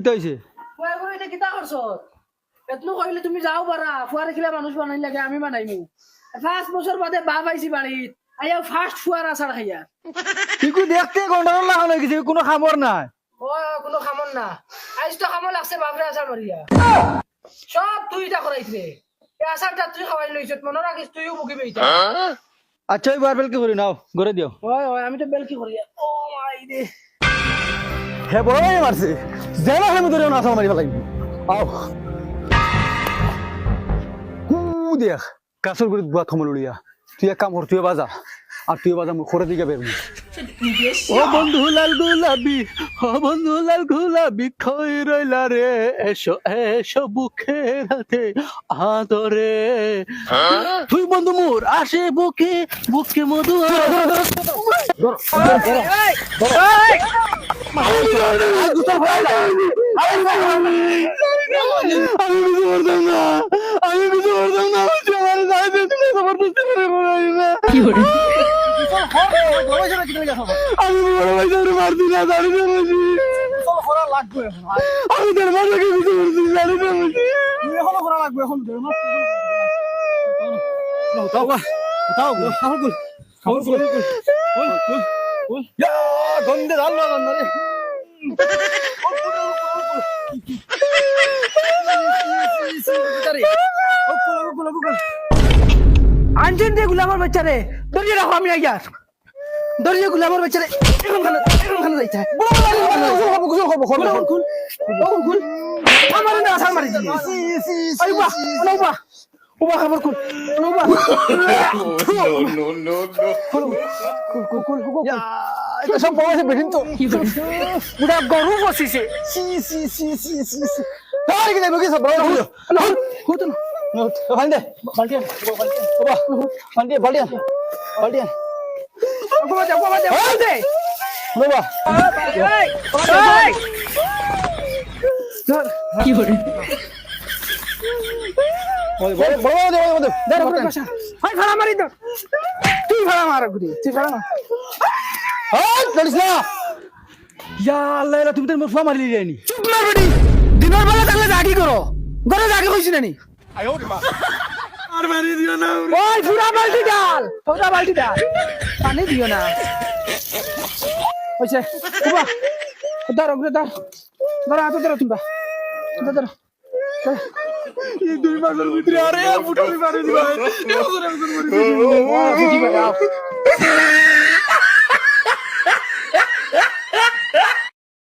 কিতা হয়েছে Fuwai Fuwai এটা কিতা করছ এতলো কইলে তুমি যাও পারা ফুয়া দেখিলে মানুষ বানাই লাগে আমি বানাইমু। পাঁচ বছর বাদে বাপ আইছি বাড়িত আইয়া ফার্স্ট ফুয়ার আচার খাইয়া। তুই দেখতে গন্ডার লাগানো হয়ে গেছে কোনো খাবার নাই। ও কোনো খামন না আইজ তো খামন লাগছে বাপরে আচার মারিয়া সব তুই এটা করাইছে এই আচারটা তুই খাওয়াই লইছ মনে রাখিস তুইও বুকিবি এটা আচ্ছা এবার বেলকে করি নাও করে দিও ওই ওই আমি তো বেলকি করিয়া ও মাই রে হে বড় ভাই মারছে জেলা হেমে ধরে না মারি ফেলাইব আও হু দেখ করে বুয়া থমল উড়িয়া তুই এক কাম কর তুই বাজা আর তুই বাজা মুখ করে দিকে বেরবি ও বন্ধু লাল গোলাপি ও বন্ধু লাল গোলাপি খই রইলা রে এসো এসো বুকে রাতে আদরে তুই বন্ধু মোর আসে বুকে বুকে মধু আমি কিছু করতাম না আমি কিছু করতাম না আমার খবর বুঝতে পারে আমি বড় ভাই ধরে মারছি না না বুঝি আমি তোর মাথাকে কিছু করছি জানি না বুঝি গন্ধে ধারলো গন্ধরে আনছেন যে গুলামের বাচ্চারে দরিয়ে রাখো আমি আইয়া দরিয়ে গুলামের বাচ্চারে এখন খানে এখন খানে যাইতে হয়। খুল, খুল, খুল। খুল, খুল। আমার না আসার মারি আই বাহ ওনা বাহ ওবা খবর no, no, no, খুল এটা সব বয়সে বেশি তো। পুরা গরু বসিছে। সি সি সি সি সি সি তার কি কি সব বড় হলো না হতো না দে বাবা ফাইন দে বালিয়া বালিয়া বাবা দে বাবা। দে বাবা দে বাবা কি করে বড় বড় বড় বড় বসা হাই ভাড়া মারি দাও তুই ভাড়া মার গুদি তুই ভাড়া মার। হ্যাঁ চলিস না ইয়া আল্লাহ এলা তুমি তো মুফা মারি যায়নি চুপ মার বেটি দিনের বেলা থাকলে জাগি করো ঘরে জাগি কইছি নানি আর মারি দিও না ওই পুরা বালতি ডাল পুরা বালতি ডাল পানি দিও না হইছে উবা দাঁড়া ঘুরে দাঁড়া দাঁড়া হাতে দাঁড়া তোমরা দাঁড়া দাঁড়া এই দুই মাসের ভিতরে আরে ফুটানি মারি দিবা দাঁড়া